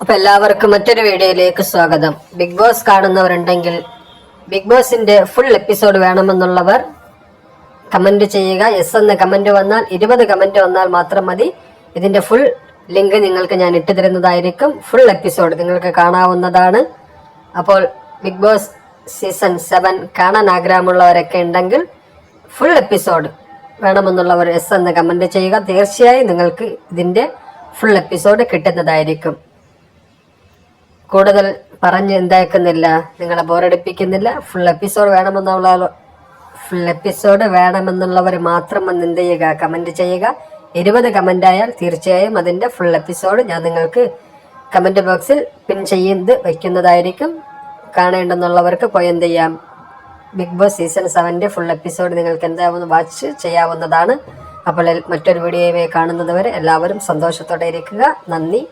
അപ്പൊ എല്ലാവർക്കും മറ്റൊരു വീഡിയോയിലേക്ക് സ്വാഗതം. ബിഗ് ബോസ് കാണുന്നവരുണ്ടെങ്കിൽ ബിഗ് ബോസിന്റെ ഫുൾ എപ്പിസോഡ് വേണമെന്നുള്ളവർ കമന്റ് ചെയ്യുക. എസ് എന്ന് കമന്റ് വന്നാൽ ഇരുപത് കമന്റ് വന്നാൽ മാത്രം മതി. ഇതിന്റെ ഫുൾ ലിങ്ക് നിങ്ങൾക്ക് ഞാൻ ഇട്ടു തരുന്നതായിരിക്കും. ഫുൾ എപ്പിസോഡ് നിങ്ങൾക്ക് കാണാവുന്നതാണ്. അപ്പോൾ ബിഗ് ബോസ് സീസൺ സെവൻ കാണാൻ ആഗ്രഹമുള്ളവരൊക്കെ ഉണ്ടെങ്കിൽ ഫുൾ എപ്പിസോഡ് വേണമെന്നുള്ളവർ എസ് എന്ന് കമന്റ് ചെയ്യുക. തീർച്ചയായും നിങ്ങൾക്ക് ഇതിന്റെ ഫുൾ എപ്പിസോഡ് കിട്ടുന്നതായിരിക്കും. കൂടുതൽ പറഞ്ഞ് എന്താക്കുന്നില്ല നിങ്ങളെ ബോറടിപ്പിക്കുന്നില്ല ഫുൾ എപ്പിസോഡ് വേണമെന്നുള്ള ഫുൾ എപ്പിസോഡ് വേണമെന്നുള്ളവർ മാത്രം വന്ന് എന്ത് ചെയ്യുക കമന്റ് ചെയ്യുക. ഇരുപത് കമന്റ് ആയാൽ തീർച്ചയായും അതിന്റെ ഫുൾ എപ്പിസോഡ് ഞാൻ നിങ്ങൾക്ക് കമന്റ് ബോക്സിൽ പിൻ ചെയ്ത് വയ്ക്കുന്നതായിരിക്കും. കാണേണ്ടെന്നുള്ളവർക്ക് പോയി എന്ത് ചെയ്യാം? ബിഗ് ബോസ് സീസൺ സെവന്റെ ഫുൾ എപ്പിസോഡ് നിങ്ങൾക്ക് എന്താവുന്ന വാച്ച് ചെയ്യാവുന്നതാണ്. അപ്പോൾ മറ്റൊരു വീഡിയോയുമായി കാണുന്നതുവരെ എല്ലാവരും സന്തോഷത്തോടെ ഇരിക്കുക. നന്ദി.